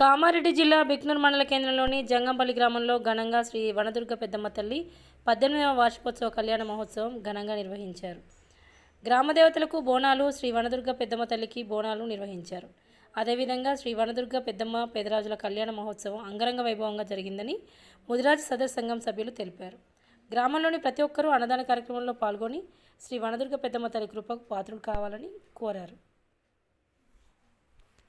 కామారెడ్డి జిల్లా బిక్నూర్ మండల కేంద్రంలోని జంగంపల్లి గ్రామంలో ఘనంగా శ్రీ వనదుర్గ పెద్దమ్మ తల్లి పద్దెనిమిదవ వార్షికోత్సవ కళ్యాణ మహోత్సవం ఘనంగా నిర్వహించారు. గ్రామ దేవతలకు బోనాలు శ్రీ వనదుర్గ పెద్దమ్మ తల్లికి బోనాలు నిర్వహించారు. అదేవిధంగా శ్రీ వనదుర్గ పెద్దమ్మ పేదరాజుల కళ్యాణ మహోత్సవం అంగరంగ వైభవంగా జరిగిందని ముదిరాజ్ సదర్ సంఘం సభ్యులు తెలిపారు. గ్రామంలోని ప్రతి ఒక్కరూ అన్నదాన కార్యక్రమంలో పాల్గొని శ్రీ వనదుర్గ పెద్దమ్మ తల్లి కృపకు పాత్రులు కావాలని కోరారు.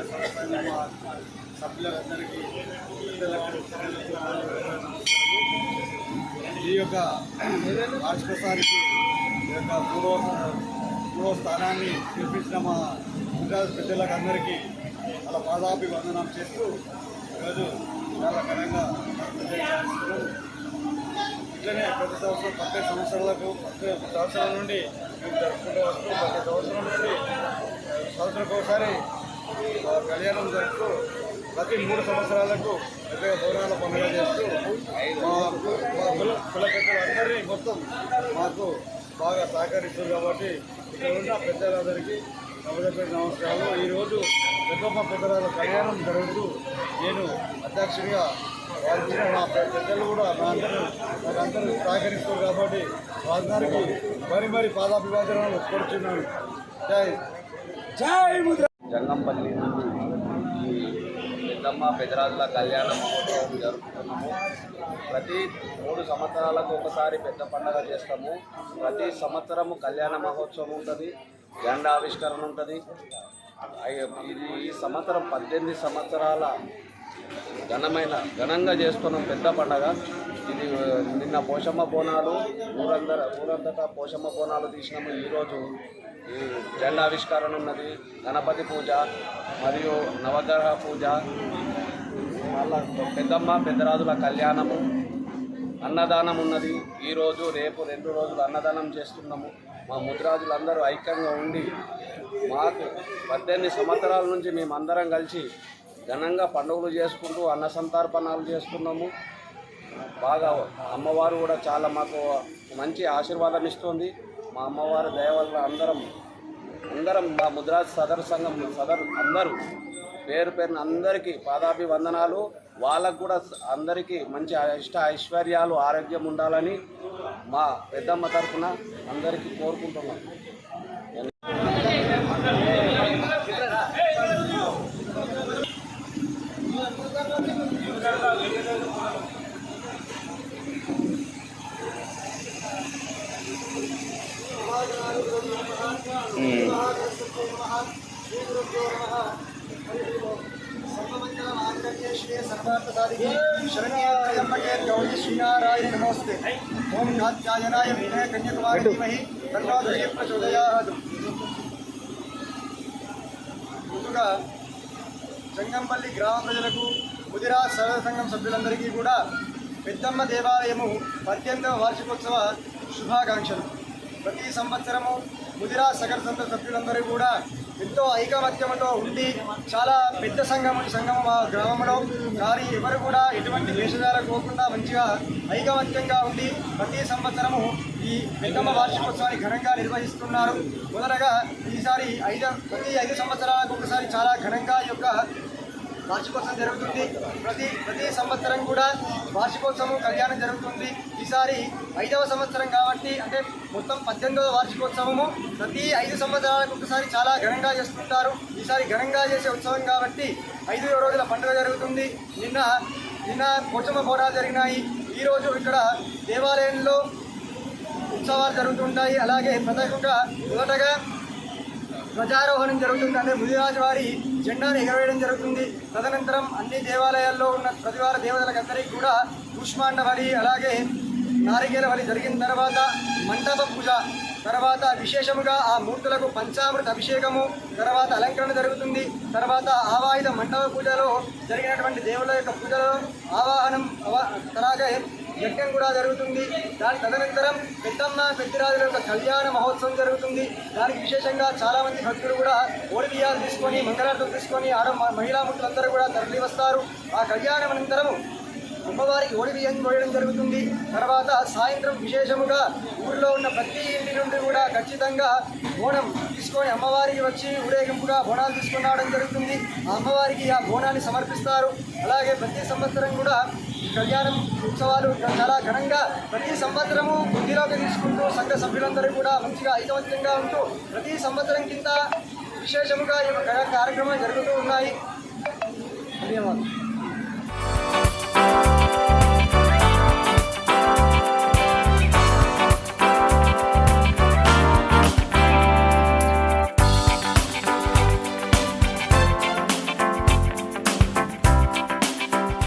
దుర్గాత్యగ్ని ప్రత్యక్షమే సభ్యులందరికీ ఈ యొక్క రాజప్రసాద్కి ఈ యొక్క పూర్వ పూర్వ స్థానాన్ని చూపించిన మా గుజరాత్ పెద్దలకు అందరికీ వాళ్ళ పాదాభివందనం చేస్తూ ఈరోజు చాలా ఘనంగా ఇట్లనే ప్రతి సంవత్సరం ప్రతి సంవత్సరాలకు పద్దెనిమిది సంవత్సరాల నుండి మేము జరుపుకుంటూ వస్తూ ప్రతి సంవత్సరం నుండి సంవత్సరానికి ఒకసారి కళ్యాణం జరుపుతూ ప్రతి మూడు సంవత్సరాలకు పెద్దగా బోనాల పండుగ చేస్తూ మా మా కుల కుల మొత్తం మాకు బాగా సహకరిస్తుంది కాబట్టి ఇక్కడ ఉన్న పెద్దలందరికీ నమస్తే నమస్కారాలు ఈరోజు పెద్దమ్మ పెద్దరాల కళ్యాణం జరుగుతూ నేను అధ్యక్షుడిగా వారిచ్చిన నా పెద్దలు కూడా నా అందరూ నాకు అందరూ సహకరిస్తారు కాబట్టి వారందరికీ మరి మరి పాదాభివాదనలు కోరుచున్నాను. జై జై ముద్ర జంగంపల్లి నుండి ఈ పెద్దమ్మ పెదరాజుల కళ్యాణ మహోత్సవం జరుపుకున్నాము. ప్రతి మూడు సంవత్సరాలకు ఒకసారి పెద్ద పండగ చేస్తాము. ప్రతి సంవత్సరము కళ్యాణ మహోత్సవం ఉంటుంది జెండా ఆవిష్కరణ ఉంటుంది. ఇది ఈ సంవత్సరం పద్దెనిమిది సంవత్సరాల ఘనమైన ఘనంగా చేస్తున్నాం పెద్ద పండగ. ఇది నిన్న పోషమ్మ బోనాలు ఊరందర ఊరంతటా పోషమ్మ బోనాలు తీసినాము. ఈరోజు ఈ జెండావిష్కరణ ఉన్నది. గణపతి పూజ మరియు నవగ్రహ పూజ. మళ్ళా పెద్దమ్మ పెద్దరాజుల కళ్యాణము. అన్నదానం ఉన్నది. ఈరోజు రేపు రెండు రోజులు అన్నదానం చేస్తున్నాము. మా ముద్రాజులందరూ ఐక్యంగా ఉండి మాకు పద్దెనిమిది సంవత్సరాల నుంచి మేమందరం కలిసి ఘనంగా పండుగలు చేసుకుంటూ అన్న సంతర్పణాలు చేసుకున్నాము. బాగా అమ్మవారు కూడా చాలా మాకు మంచి ఆశీర్వాదం ఇస్తుంది. మా అమ్మవారి దయ వల్ల అందరం అందరం మా ముద్రాజ్ సదర్ సంఘం సదర్ అందరూ పేరు పేరున అందరికీ పాదాభివందనాలు. వాళ్ళకు కూడా అందరికీ మంచి ఇష్ట ఐశ్వర్యాలు ఆరోగ్యం ఉండాలని మా పెద్దమ్మ తరఫున అందరికీ కోరుకుంటున్నాం. శ్రీనారాయణ నమస్తే ఓం కాత్యాయనాయ విద్మహే కన్యాకుమారి ధీమహి తన్నో ధైర్య ప్రచోదయాత్ ముందుగా జంగంపల్లి గ్రామ ప్రజలకు ముదిరా సర్వ సంఘం సభ్యులందరికీ కూడా పెద్దమ్మ దేవాలయము పద్దెనిమిదవ వార్షికోత్సవ శుభాకాంక్షలు. ప్రతి సంవత్సరము ముదిరా సగర సంఘ సభ్యులందరూ కూడా ఎంతో ఐకమత్యంతో ఉండి చాలా పెద్ద సంఘం సంఘం మా గ్రామంలో. కానీ ఎవరు కూడా ఎటువంటి వేషధార పోకుండా మంచిగా ఐకమత్యంగా ఉండి ప్రతి సంవత్సరము ఈ పెద్దమ్మ వార్షికోత్సవాన్ని ఘనంగా నిర్వహిస్తున్నారు. మొదటగా ఈసారి ఐదు ప్రతి ఐదు సంవత్సరాలకు ఒకసారి చాలా ఘనంగా ఈ యొక్క వార్షికోత్సవం జరుగుతుంది. ప్రతి ప్రతి సంవత్సరం కూడా వార్షికోత్సవం కళ్యాణం జరుగుతుంది. ఈసారి ఐదవ సంవత్సరం కాబట్టి అంటే మొత్తం పద్దెనిమిదవ వార్షికోత్సవము. ప్రతి ఐదు సంవత్సరాలకు ఒకసారి చాలా ఘనంగా చేసుకుంటారు ఈసారి ఘనంగా చేసే ఉత్సవం కాబట్టి ఐదు రోజుల పండుగ జరుగుతుంది. నిన్న నిన్న పోచమ్మ పోరాలు జరిగినాయి. ఈరోజు ఇక్కడ దేవాలయంలో ఉత్సవాలు జరుగుతుంటాయి. అలాగే ప్రత్యేకంగా మొదటగా ధ్వజారోహణం జరుగుతుంది. అంటే ముదిరాజు వారి జెండాను ఎగరవేయడం జరుగుతుంది. తదనంతరం అన్ని దేవాలయాల్లో ఉన్న ప్రతివార దేవతలకందరికీ కూడా పుష్పాండ బలి అలాగే నారికేల బలి జరిగిన తర్వాత మంటప పూజ తర్వాత విశేషముగా ఆ మూర్తులకు పంచామృత అభిషేకము తర్వాత అలంకరణ జరుగుతుంది. తర్వాత ఆవాహిత మండప పూజలో జరిగినటువంటి దేవుళ్ళ యొక్క పూజలో ఆవాహనం అలాగే యజ్ఞం కూడా జరుగుతుంది. దాని తదనంతరం పెద్దమ్మ పెద్దరాజుల యొక్క కళ్యాణ మహోత్సవం జరుగుతుంది. దానికి విశేషంగా చాలామంది భక్తులు కూడా ఓడిబియాలు తీసుకొని మంగళార్థం తీసుకొని ఆడ మహిళా ముఖ్యులందరూ కూడా తరలి వస్తారు ఆ కళ్యాణం అనంతరము అమ్మవారికి ఓడి బియ్యం కోయడం జరుగుతుంది? తర్వాత సాయంత్రం విశేషముగా ఊరిలో ఉన్న ప్రతి ఇంటి నుండి కూడా ఖచ్చితంగా బోనం తీసుకొని అమ్మవారికి వచ్చి ఊరేగింపుగా బోనాలు తీసుకొని రావడం జరుగుతుంది. ఆ అమ్మవారికి ఆ బోనాన్ని సమర్పిస్తారు. అలాగే ప్రతి సంవత్సరం కూడా కళ్యాణం ఉత్సవాలు చాలా ఘనంగా ప్రతి సంవత్సరము బుద్ధిలోకి తీసుకుంటూ సంఘ సభ్యులందరూ కూడా మంచిగా ఐకమత్యంగా ఉంటూ ప్రతి సంవత్సరం కింద విశేషముగా ఈ కార్యక్రమాలు జరుగుతూ ఉన్నాయి. ధన్యవాదాలు.